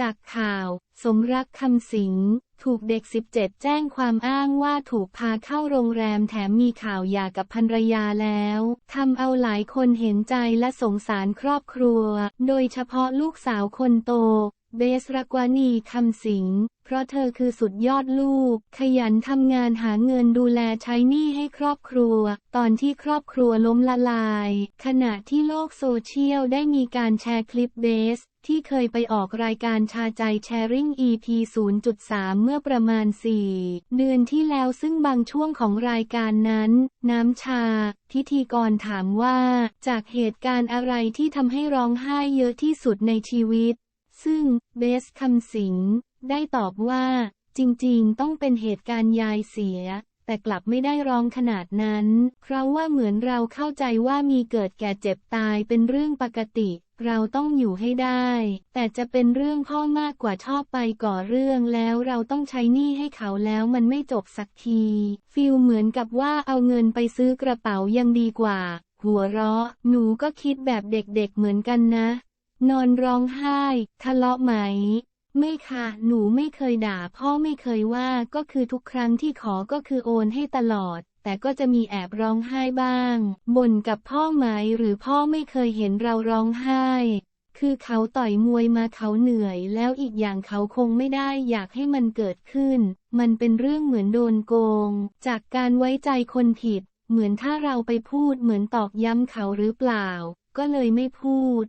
จากข่าว สมรักคำสิงถูกเด็ก 17 แจ้งความอ้างว่าถูกพาเข้าโรงแรมแถมมีข่าวหย่ากับภรรยาแล้วทำเอาหลายคนเห็นใจและสงสารครอบครัว โดยเฉพาะลูกสาวคนโต เบสรักวานีคำสิง เพราะเธอคือสุดยอดลูก ขยันทำงานหาเงินดูแลใช้หนี้ให้ครอบครัว ตอนที่ครอบครัวล้มละลาย ขณะที่โลกโซเชียลได้มีการแชร์คลิปเบส ที่เคยไปออกรายการชาใจแชร์ริ่ง EP 0.3 เมื่อประมาณ 4 เดือนที่แล้วซึ่งบางช่วงของรายการนั้น น้ำชา พิธีกรถามว่า จากเหตุการณ์อะไรที่ทำให้ร้องไห้เยอะที่สุดในชีวิต ซึ่งเบสคำสิง ได้ตอบว่า จริงๆ ต้องเป็นเหตุการณ์ยายเสียแต่กลับไม่ได้ร้องขนาดนั้น เพราะว่าเหมือนเราเข้าใจว่ามีเกิดแก่เจ็บตายเป็นเรื่องปกติ เราต้องอยู่ให้ได้ แต่จะเป็นเรื่องพ่อมากกว่าชอบไปก่อเรื่องแล้วเราต้องใช้หนี้ให้เขาแล้วมันไม่จบสักที ฟิลเหมือนกับว่าเอาเงินไปซื้อกระเป๋ายังดีกว่า หัวเราะ หนูก็คิดแบบเด็กๆเหมือนกันนะ นอนร้องไห้ ทะเลาะไหม ไม่ค่ะ หนูไม่เคยด่า พ่อไม่เคยว่าก็คือทุกครั้งที่ขอก็คือโอนให้ตลอด แต่ก็จะมีแอบร้องไห้บ้างบ่นกับพ่อไหมหรือพ่อไม่เคยเห็นเราร้องไห้ คือเขาต่อยมวยมาเขาเหนื่อย แล้วอีกอย่างเขาคงไม่ได้อยากให้มันเกิดขึ้น มันเป็นเรื่องเหมือนโดนโกง จากการไว้ใจคนผิด เหมือนถ้าเราไปพูดเหมือนตอกย้ำเขาหรือเปล่า ก็เลยไม่พูด